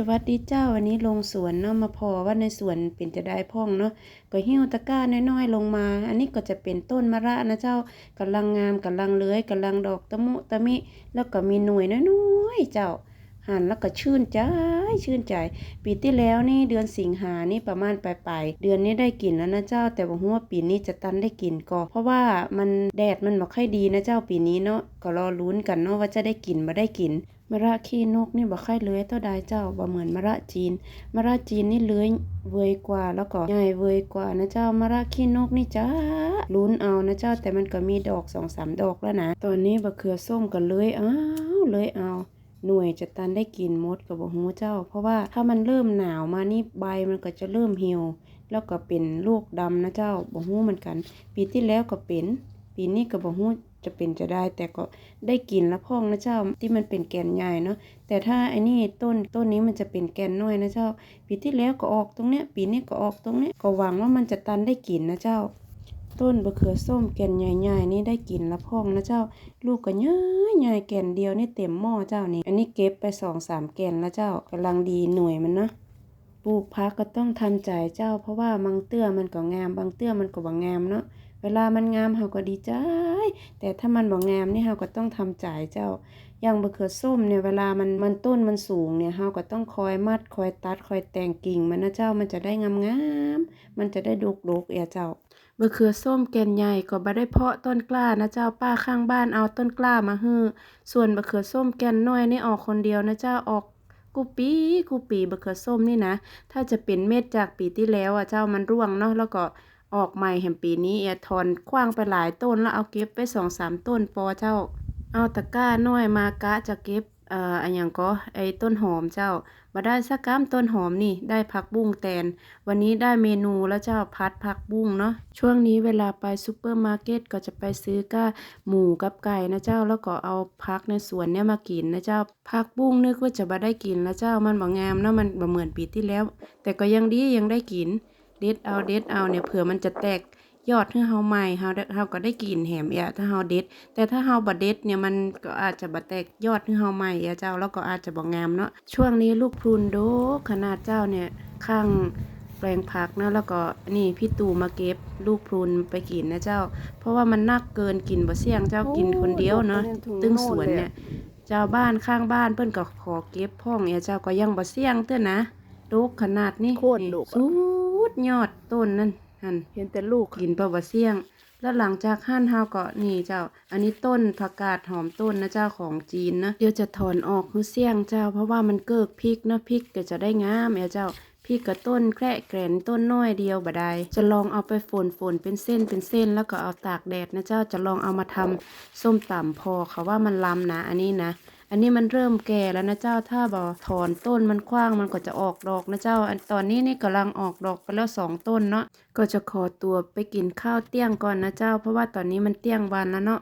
สวัสดีเจ้าวันนี้ลงสวนเนาะมาพอว่าในสวนเป็นจะได้พ่องเนาะก็หิ้วตะกร้าน้อยๆลงมา อันนี้ก็จะเป็นต้นมะระนะเจ้ากำลังงามกำลังเลื้อยกำลังดอกตะมุตะมิ แล้วก็มีหน่วยน้อยๆเจ้าหันแล้วก็ชื่นใจชื่นใจ ปีที่แล้วนี่เดือนสิงหานี่ประมาณปลายๆเดือนนี้ได้กินแล้วนะเจ้า แต่ว่าหัวาปีนี้จะตันได้กินก็เพราะว่ามันแดดมันบ่ค่อยดีนะเจ้าปีนี้เนาะก็รอลุ้นกันเนาะว่าจะได้กินบ่ได้กิน มะระขี้นกนี่บ่ค่อยเลื้อยเท่าใดเจ้าบ่เหมือนมะระจีนมะระจีนนี่เลื้อยเวยกว่าแล้วก็ใหญ่เวยกว่านะเจ้ามะระขี้นกนี่จ้าลุ้นเอานะเจ้าแต่มันก็มีดอกสองสามดอกแล้วนะตอนนี้บะเขือส้มก็เลื้อยอ้าวเลื้อยเอาหน่วยจะตันได้กินมดกับบ่ฮู้เจ้า เพราะว่าถ้ามันเริ่มหนาวมานี่ใบมันก็จะเริ่มเหี่ยวแล้วก็เป็นลูกดำนะเจ้าบ่ฮู้เหมือนกัน ปีที่แล้วก็เป็น ปีนี้ก็บ่ฮู้จะเป็นจะได้ แต่ก็ได้กินละพ่องนะเจ้าที่มันเป็นแกนใหญ่เนาะแต่ถ้าไอ้นี่ต้นต้นนี้มันจะเป็นแกนน้อยนะเจ้า ปีที่แล้วก็ออกตรงเนี้ย ปีนี้ก็ออกตรงเนี้ยก็หวังว่ามันจะตันได้กินนะเจ้า ต้นบะเขือส้มแกนใหญ่ๆนี่ได้กินละพ่องนะเจ้า ลูกก็ใหญ่ใหญ่แกนเดียวนี่เต็มหม้อเจ้านี่อันนี้เก็บไปสองสามแกนแล้วเจ้ากำลังดีหน่วยมันเนาะปลูกพักก็ต้องทำใจเจ้า เพราะว่าบางเตื้อมันก็งามบางเตื้อมันก็บ่งามเนาะ ลามันงามเฮาก็ดีใจ แต่ถ้ามันบ่งามนี่เฮาก็ต้องทำใจเจ้า อย่างบะเขือส้มเนี่ยเวลามันมันต้นมันสูงเนี่ยเฮาก็ต้องคอยมัดคอยตัดคอยแต่งกิ่งมันนะเจ้ามันจะได้งามๆมันจะได้ดกๆเอยเจ้าบะเขือส้มแก่นใหญ่ก็บ่ได้เพาะต้นกล้านะเจ้าป้าข้างบ้านเอาต้นกล้ามาฮื้อส่วนบะเขือส้มแก่นน้อยนี่ออกคนเดียวนะเจ้าออกกูปีกูปีบะเขือส้มนี่นะ ถ้าจะเป็นเม็ดจากปีที่แล้วอะเจ้ามันร่วงเนาะแล้วก็ ออกใหม่แห่งปีนี้เอียถอนคว้างไปหลายต้นแล้วเอาเก็บไปสองสามต้นปอเจ้า เอาตะกร้าน้อยมากะจะเก็บเอ่ออันยังก็ไอ้ต้นหอมเจ้าบ่ได้สักกำต้นหอมนี่ได้ผักบุ้งแตน วันนี้ได้เมนูแล้วเจ้าพัดผักบุ้งเนาะช่วงนี้เวลาไปซูเปอร์มาร์เก็ตก็จะไปซื้อก้าหมูกับไก่นะเจ้าแล้วก็เอาผักในสวนเนี่ยมากินนะเจ้าผักบุ้งนึกว่าจะบ่ได้กินแล้วเจ้ามันบ่งามเนาะมันบ่เหมือนปีที่แล้ว แต่ก็ยังดียังได้กิน เด็ดเอาเด็ดเอาเนี่ยเผื่อมันจะแตกยอดให้เฮาใหม่เฮาได้เฮาก็ได้กินแหมเอะถ้าเฮาเด็ด แต่ถ้าเฮาบ่เด็ดเนี่ยมันก็อาจจะบ่แตกยอดให้เฮาใหม่เอะเจ้าแล้วก็อาจจะบ่งามเนาะช่วงนี้ลูกพรุนโดกขนาดเจ้าเนี่ยข้างแปลงผักนะแล้วก็นี่พี่ตู่มาเก็บลูกพรุนไปกินนะเจ้า เพราะว่ามันนักเกินกินบ่เสี่ยงเจ้ากินคนเดียวเนาะตึ้งสวนเนี่ยเจ้าบ้านข้างบ้านเพิ่นก็ขอเก็บพ่องเอะเจ้าก็ยังบ่เสี่ยงเด้อนะโดกขนาดนี้โคตรดกอะสุด ยอดต้นนั่นหั่นเห็นแต่ลูกกินเปล่าว่าเสี่ยง แล้วหลังจากหั่นเฮาก็นี่เจ้า อันนี้ต้นผักกาดหอมต้นนะเจ้าของจีนนะเดี๋ยวจะถอนออกคือเสี่ยงเจ้า เพราะว่ามันเกิกพริกนะพริกก็จะได้งามเอเจ้าพริกกับต้นแคระแกรนต้นน้อยเดียวบ่ได้จะลองเอาไปฝนฝนเป็นเส้นเป็นเส้นแล้วก็เอาตากแดดนะเจ้าจะลองเอามาทำส้มตำพอเขาว่ามันลำนะ อันนี้นะ อันนี้มันเริ่มแก่แล้วนะเจ้าถ้าบ่ถอนต้นมันกว้างมันก็จะออกดอกนะเจ้าอันตอนนี้นี่กำลังออกดอกไปแล้วสองต้นเนาะก็จะขอตัวไปกินข้าวเตี้ยงก่อนนะเจ้า เพราะว่าตอนนี้มันเตี้ยงวันแล้วเนาะ